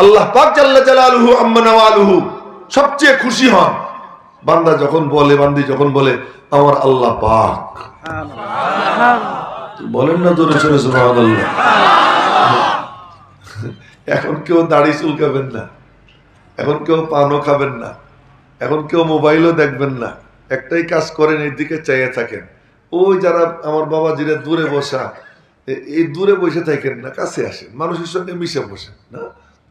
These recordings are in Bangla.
আল্লাহ পাক জাল্লা জালালুহু আম্মা নওয়ালুহু, সবচেয়ে খুশি হন। বান্দা যখন বলে, বান্দি যখন বলে, আমার আল্লাহ পাক। বলেন না জোরে সরে সুবহানাল্লাহ। এখন কেউ দাড়ি চুলকাবেন না। এখন কেউ পানও খাবেন না। এখন কেউ মোবাইলও দেখবেন না। একটাই কাজ করেন এই দিকে চাইয়ে থাকেন। ওই যারা আমার বাবা জিরা দূরে বসা এই দূরে বসে থাকেন না, কাছে আসেন। মানুষের সঙ্গে মিশে বসেন, না?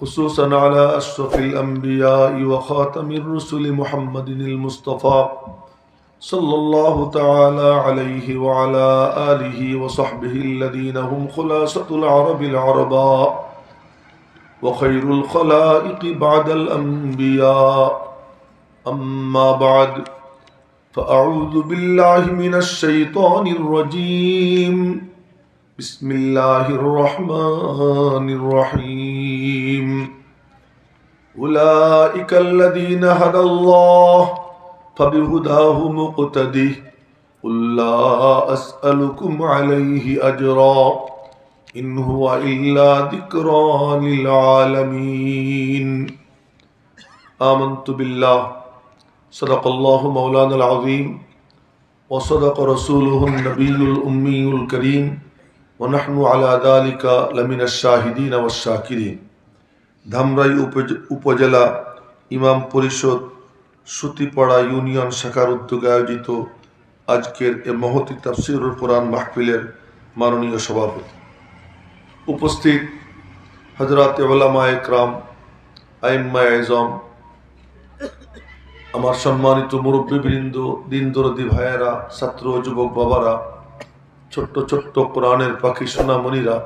خصوصا على أشرف الأنبياء وخاتم الرسل محمد المصطفى صلى الله تعالى عليه وعلى آله وصحبه الذين هم خلاصة العرب العرباء وخير الخلائق بعد الأنبياء. أما بعد فأعوذ بالله من الشيطان الرجيم. بسم الله الرحمن الرحيم أولئك الذين هدى الله فبهداه مقتدي قل لا أسألكم عليه أجرا إن هو إلا ذكرى للعالمين آمنت بالله صدق الله مولانا العظيم وصدق رسوله النبي الأمي الكريم ونحن আলা আদালিকা لمن الشاهدين والشاكرين. শাকিরিন ধামরাই উপজেলা ইমাম পরিষদ সুতিপাড়া ইউনিয়ন শাখার উদ্যোগে আয়োজিত আজকের এ মহতি তাফসিরুল কোরআন মাহফিলের মাননীয় সভাপতি। উপস্থিত হজরত ওলামা একরাম আইম্মা এজম, আমার সম্মানিত মুরব্বীবৃন্দ দিন দরদি ভাইয়েরা, ছাত্র যুবক বাবারা ছোট্ট ছোট্ট কোরআনের পাখি সোনামণিরা,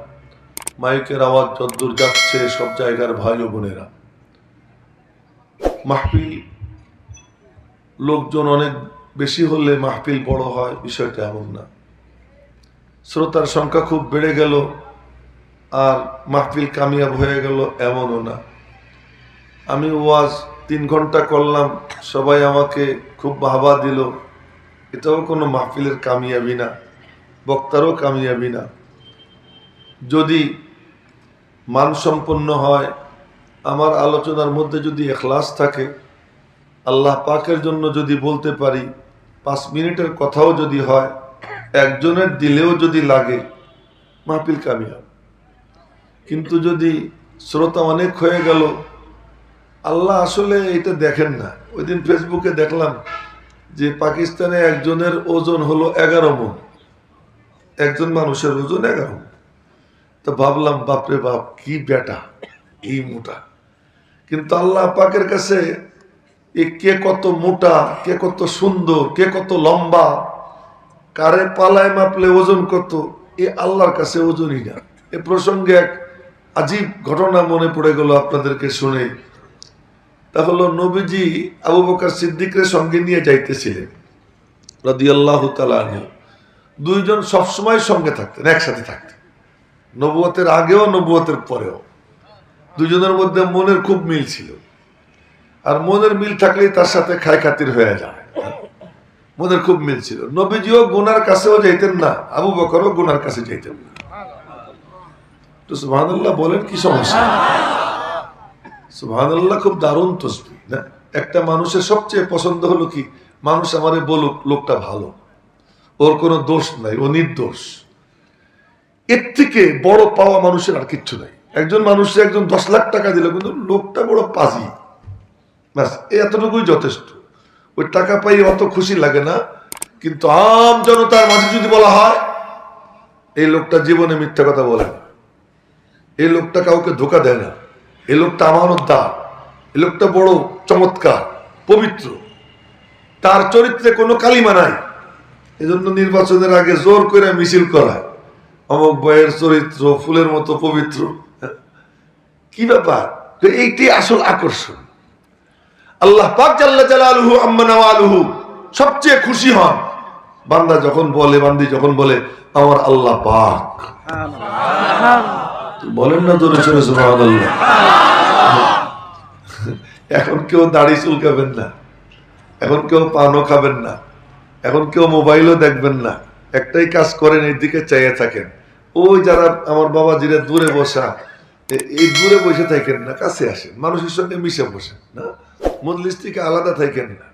মাইকের আওয়াজ যদ্দূর যাচ্ছে সব জায়গার ভাই ও বোনেরা। মাহফিল, লোকজন অনেক বেশি হলে মাহফিল বড় হয়, বিষয়টা এমন না। শ্রোতার সংখ্যা খুব বেড়ে গেল, আর মাহফিল কামিয়াব হয়ে গেল এমনও না। আমি ওয়াজ তিন ঘণ্টা করলাম, সবাই আমাকে খুব বাহবা দিল। এটাও কোনো মাহফিলের কামিয়াবি না। বক্তারও কামিয়াবি না। যদি মানসম্পন্ন হয়, আমার আলোচনার মধ্যে যদি এখলাস থাকে, আল্লাহ পাকের জন্য যদি বলতে পারি, পাঁচ মিনিটের কথাও যদি হয়, একজনের দিলেও যদি লাগে, মাহফিল কামিয়াব। কিন্তু যদি শ্রোতা অনেক হয়ে গেল, আল্লাহ আসলে এটা দেখেন না। ওই দিন ফেসবুকে দেখলাম যে পাকিস্তানে একজনের ওজন হলো এগারো মন। একজন মানুষের ওজন এগারো। তো ভাবলাম, বাপরে বাপ, কি বেটা এই মোটা। কিন্তু আল্লাহ পাকের কাছে এ কে কত মোটা, কে কত সুন্দর, কে কত লম্বা, কারে পালায় মাপলে ওজন কত, এ আল্লাহর কাছে ওজনই না। এ প্রসঙ্গে এক আজীব ঘটনা মনে পড়ে গেল আপনাদেরকে শুনে। তা হলো, নবীজি আবু বকর সিদ্দিকের সঙ্গে নিয়ে যাইতেছিলেন, রাদিয়াল্লাহু তালা দুইজন সবসময় সঙ্গে থাকতেন, একসাথে থাকতেন। নবুয়তের আগেও, নবুয়তের পরেও। দুজনের মধ্যে মনের খুব মিল ছিল। আর মনের মিল থাকলেই তার সাথে খায় খাতির হয়ে যায়। মনের খুব মিল ছিল। নবীজিও গুনার কাছেও যাইতেন না, আবু বকরও গুনার কাছে যাইতেন না। তো বলেন কি সমস্যা? সুবহানাল্লাহ খুব দারুণ তসবি, না? একটা মানুষের সবচেয়ে পছন্দ হলো কি? মানুষ আমারে বলুক, লোকটা ভালো। ওর কোনো দোষ নাই, ও নির্দোষ। এর থেকে বড় পাওয়া মানুষের আর কিচ্ছু নাই। একজন মানুষের একজন দশ লাখ টাকা দিল কিন্তু লোকটা বড় পাজি। ব্যাস এতটুকুই যথেষ্ট। ওই টাকা পাই অত খুশি লাগে না, কিন্তু আম জনতার মাঝে যদি বলা হয়, এই লোকটা জীবনে মিথ্যা কথা বলে না। এই লোকটা কাউকে ধোকা দেয় না। এই লোকটা আমানতদার। এই লোকটা বড় চমৎকার, পবিত্র। তার চরিত্রে কোনো কালিমা নাই। এজন্য নির্বাচনের আগে জোর করে মিছিল করায় অমক বয়ের চরিত্র, ফুলের মতো পবিত্র। কি ব্যাপার? এইটি আসল আকর্ষণ। আল্লাহ পাক জাল্লা জালালুহু আম্মা নওয়ালুহু সবচেয়ে খুশি হন। বান্দা যখন বলে, বান্দি যখন বলে, আমার আল্লাহ পাক। বলেন না জোরে, সুবহানাল্লাহ। এখন কেউ দাড়ি চুলকাবেন না। এখন কেউ পানও খাবেন না। এখন কেউ মোবাইলও দেখবেন না। একটাই কাজ করেন এর দিকে চাইয়ে থাকেন। ওই যারা আমার বাবা জিরা দূরে বসা এই দূরে বসে থাকেন না, কাছে আসেন। মানুষের সঙ্গে মিশে বসেন, না? মজলিস থেকে আলাদা থাকেন না।